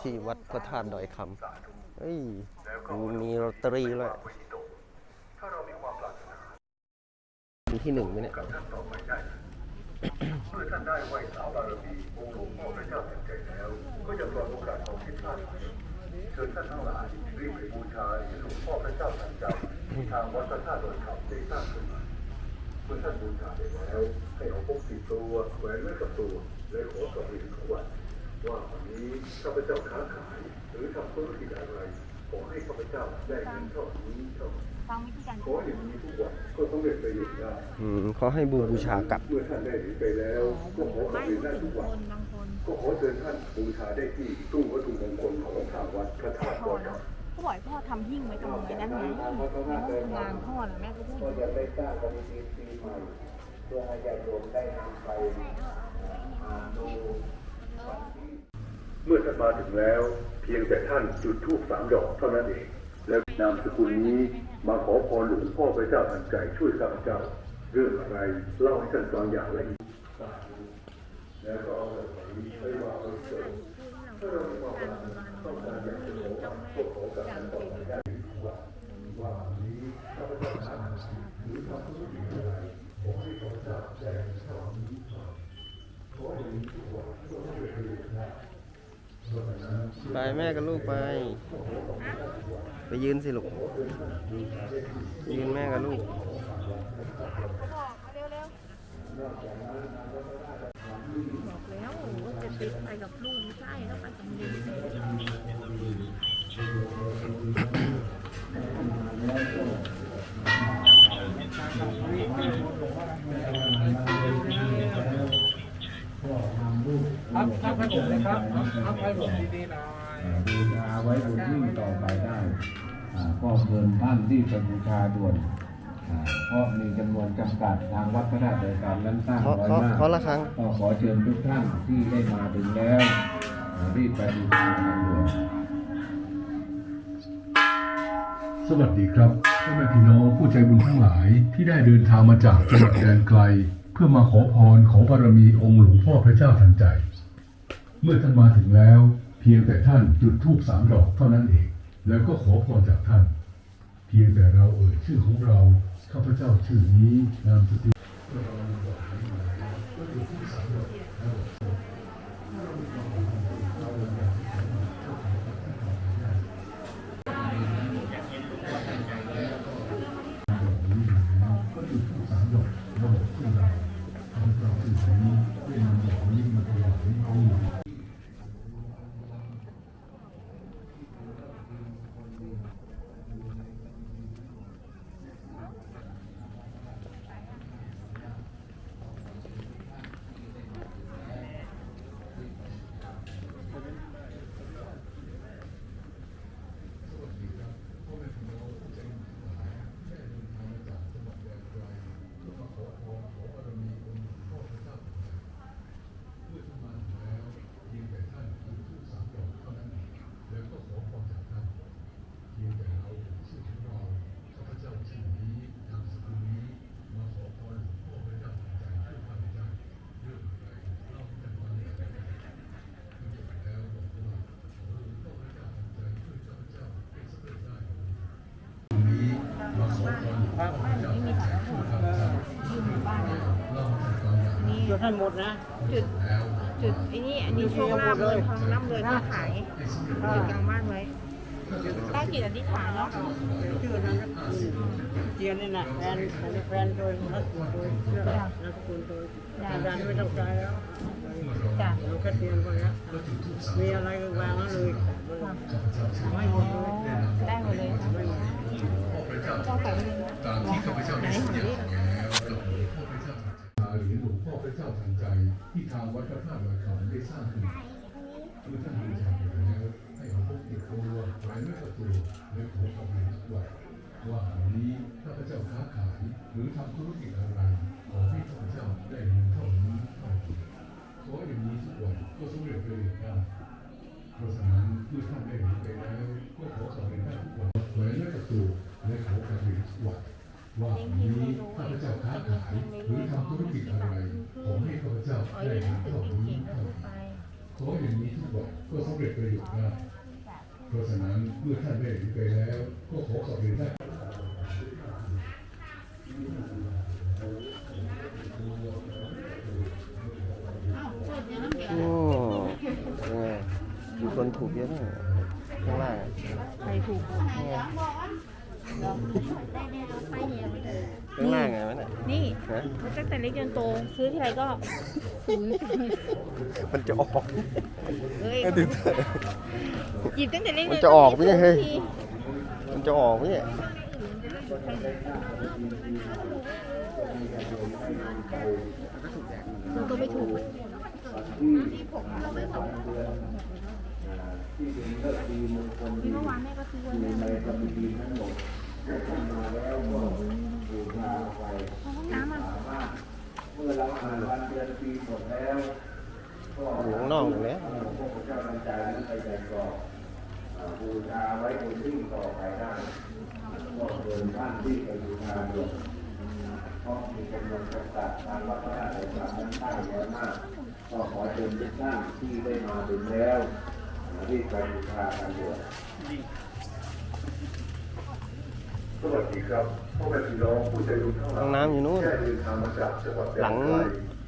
ที่วัดพระธาตุดอยคำเฮ้ยมีลอตเตอรี่ด้วยวันที่หนึ่งไหมเนี่ยเมื่อท่านได้ไหว้สาวบารมีองค์หลวงพ่อพระเจ้าทันใจแล้ว ก็จะปล่อยโอกาสของทิศท่านเชิญท่านทั้งหลายรีบไปบูชาหลวงพ่อพระเจ้าทันใจที่ทางวัดพระธาตุดอยคำได้สร้างขึ้นมาเมื่อท่านบูชาไปแล้วให้เอาพกติดตัวแขวนไว้กับตัวและขอกับเรียนทุกวัน ว่าวันนี้ข้าพเจ้าค้าขายหรือทำธุรกิจอะไร ขอให้ข้าพเจ้าได้เงินเท่านี้เท่านี้ฟังวิธีการขออย่างนี้ทุกวันก็ต้องเรียนประโยชน์ได้อืมเขาให้บูบูชากลับ เมื่อท่านได้เห็นไปแล้ว ก็ขอกลับไม่เรียนพูดได้ถึงทุกวันคนบางคนก็ขอเชิญท่านบูชาได้ที่ตู้วัตถุมงคลของทางวัดพระธาตุพ่ดออยนะคำเขาบอกให้พ่อทำหิ้งไว้ตรงไว้ด้านไหนในห้องทำงานพ่อนะแม่ก็พูดอก็ยู่จะได้สร้างปฏิทินปีใหม่เพื่อให้ญาติโยมได้นำไปอ่านดู เมื่อท่านมาถึงแล้ว เพียงแต่ท่านจุดธูปสามดอกเท่านั้นเอง แล้วนามสกุลนี้มาขอพรหลวงพ่อพระเจ้าทันใจช่วยข้าพเจ้า เรื่องอะไรเล่าให้ท่านฟังอย่างละเอียดแล้วก็เอาแบบนี้ไม่ว่าเราเกิดถ้าเรามีความรักต้องการอยากจะขอความโชคขอกานต่อไปได้ว่าว่าวันนี้ข้าพเจ้าทำหรือทำธุรกิจอะไรขอให้ข้าพเจ้าแจ้งสอนี้ขอให้มีทุกวันก็ต้องเป็นประโยชน์ ไปแม่กับลูกไป ไปยืนสิลูก ยืนแม่กับลูกบอกแล้วว่าจะติดไปกับลูกไม่ใช่แล้วไปกับเด็ก รับครับให้ผมเลยครับครับให้ผมดีๆหน่อยบูชาไว้บนที่ต่อไปได้อ่าก็เชิญท่านที่จะบูชาด่วนอ่าเพราะมีจำนวนจำกัดทางวัดพระราชการนั้นสร้างเคาะไว้เคาะมากเคาะละครั้ง ก็ขอเชิญทุกท่านที่ได้มาถึงแล้วอ่ารีบไปบูชากันด่วนสวัสดีครับพ่อแม่พี่น้องผู้ใจบุญทั้งหลายที่ได้เดินทางมาจากจังหวัดแดนไกล เพื่อมาขอพรขอบารมีองค์หลวงพ่อพระเจ้าทันใจ เมื่อท่านมาถึงแล้ว เพียงแต่ท่านจุดธูปสามดอกเท่านั้นเอง แล้วก็ขอพรจากท่าน เพียงแต่เราเอ่ยชื่อของเราข้าพเจ้าชื่อนี้นามสกุลเรามีดอกไม้มา ก็จุดธูปสามดอกแล้วบอกชื่อเราข้าพเจ้าชื่อนี้ได้นำดอกนี้มาถวายองค์หลวง จุดให้หมดนะ จุดจุดไอ้นี่อันนี้โชคลาภเงินทองร่ำรวยค้าขายจุดกลางบ้านไว้ได้จิตอธิษฐานเนาะชื่อนั้นเจียนนี่นะแฟนแฟนโดยนักโดยเชื่อนักคุณโดยอาจารย์ไม่ต้องใจแล้วจ้ะเราแค่เตรียมไปแล้วมีอะไรก็วางแล้วเลยไม่หมดเลยได้หมดเลยค่ะต้องใส่ไปเลยนะ ตามที่ข้าพเจ้าได้สัญญาแล้วกับหลวงพ่อพระเจ้าทันใจหรือหลวงพ่อพระเจ้าทันใจ ที่ทางวัดพระธาตุดอยคำได้สร้างขึ้น ข้าพเจ้าค้าขายหรือทำธุรกิจอะไรขอให้ข้าพเจ้าขอได้ให้เงินถึงเท่าจรินี้งๆก็เท่าพูดนี้ไปขอขออย่างนี้ทุกวันก็สำเร็จประโยชน์ได้เพราะฉะนั้นเมื่อท่านได้เห็นไปแล้ว ก็ขอกลับเรียนได้โอ้ยังไงมีคนถูกเยอะมากข้างล่างอะใครถูกข้างล่างไงวะเนี่ย นี่ ฮะ ตั้งแต่เล็กจนโตซื้อทีไรก็ซื้อมันจะออกเฮ้ยไม่ถึงเถอะหยิบตั้งแต่เล็กมันจะออกไหมเนี่ยเฮ้ยมันจะออกไหมเนี่ยมันก็ไม่ถูกที่เป็นเลิกดีมงคลเมื่อวานแม่ก็ซื้อวันใน ปีหมดแล้วก็อยู่ข้างนอกอยู่แล้วพระเจ้าตั้งใจนั้นไปแบ่งกอบบูชาไว้บนที่ต่อไปได้ก็เดินท่านที่ไปบูชาด้วยเพราะมีจำนวนจำกัดทางวัฒนธรรมนั้นได้เยอะมากก็ขอเชิญทุกท่านที่ได้มาถึงแล้วที่ไปบูชากันด้วยสวัสดีครับพ่อแม่พี่น้องผู้ใจบุญทั้งหลายห้องน้ำอยู่นู่นแค่เดินทาง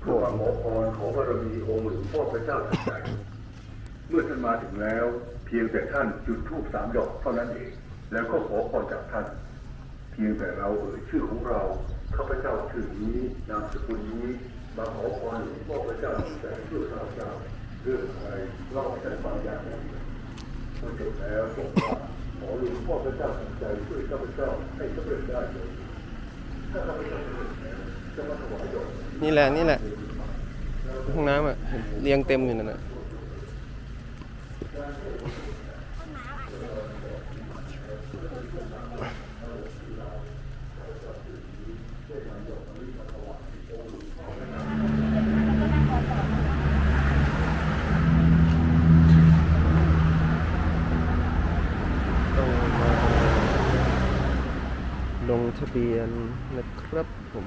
มาจากหวัดหลังเพื่อมาขอพรขอบารมีองค์หลวงพ่อพระเจ้าทันใจเมื่อท่านมาถึงแล้ว เพียงแต่ท่านจุดธูปสามดอกเท่านั้นเอง แล้วก็ขอพรจากท่าน เพียงแต่เราเอ่ยชื่อของเราข้าพเจ้าชื่อนี้นามสกุลนี้มาขอพรหลวงพ่อพระเจ้าทันใจเพื่อข้าพเจ้าเรื่องอะไรเล่าแต่บางอย่างเมื่อจบแล้วบอกว่าขอหลวงพ่อพระเจ้าทันใจช่วยข้าพเจ้าให้สำเร็จได้เลยถ้าข้าพเจ้าสำเร็จแล้ว นี่แหละนี่แหละห้องน้ำอะเรียงเต็มอยู่นั่นน่ะลงทะเบียนนะครับผม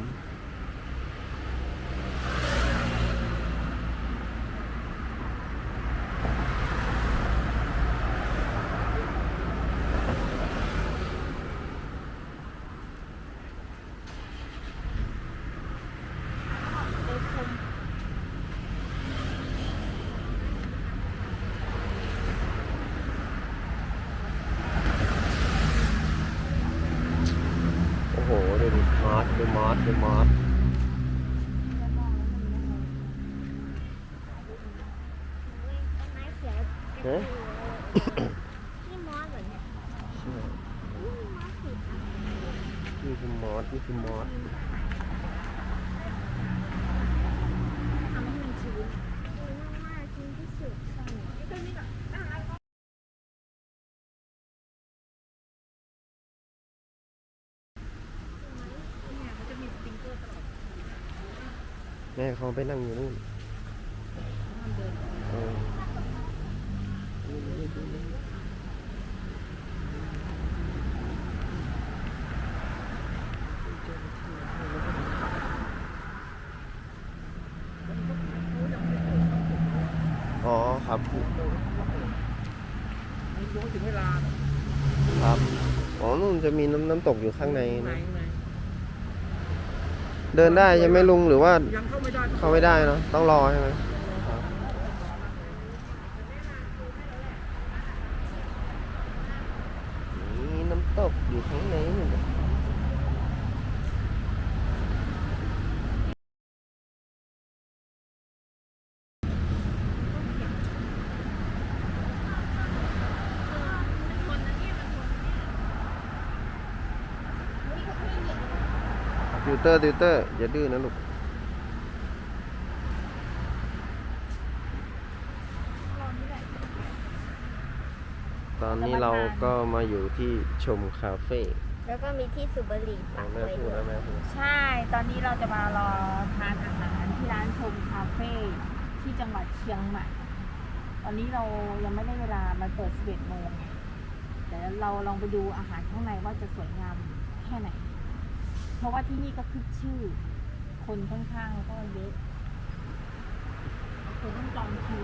โอ้โหดูดิมอสดูมอสดูมอสเฮ้ยพี่มอสเหรอเนี่ยใช่พี่มอสสีขาวนี่คือมอสนี่คือมอสทำให้มันชื้นชื้นมากๆชื้นที่สุดใช่แม่เขาไปนั่งอยู่นู่นเออ อ๋อครับครับอ๋อนู่นจะมีน้ำน้ำตกอยู่ข้างในนะเดินได้ใช่ไหมลุงหรือว่ายังเข้าไม่ได้เข้าไม่ได้เนอะต้องรอใช่ไหมมีน้ำตกอยู่ข้างในนู่นน่ะ ติวเตอร์ติวเตอร์อย่าดื้อนะลูกตอนนี้เราก็มาอยู่ที่ชมคาเฟ่แล้วก็มีที่สูบบุหรี่ปักแม่ไว้พูดด้วแล้ยวแม่พูดใช่ ตอนนี้เราจะมารอทานอาหารที่ร้านชมคาเฟ่ที่จังหวัดเชียงใหม่ ตอนนี้เรายังไม่ได้เวลามันเปิด11โมงเดี๋ยวเราลองไปดูอาหารข้างในว่าจะสวยงามแค่ไหน เพราะว่าที่นี่ก็คือชื่อ คนข้างๆก็เยอะคนต้องจองคิว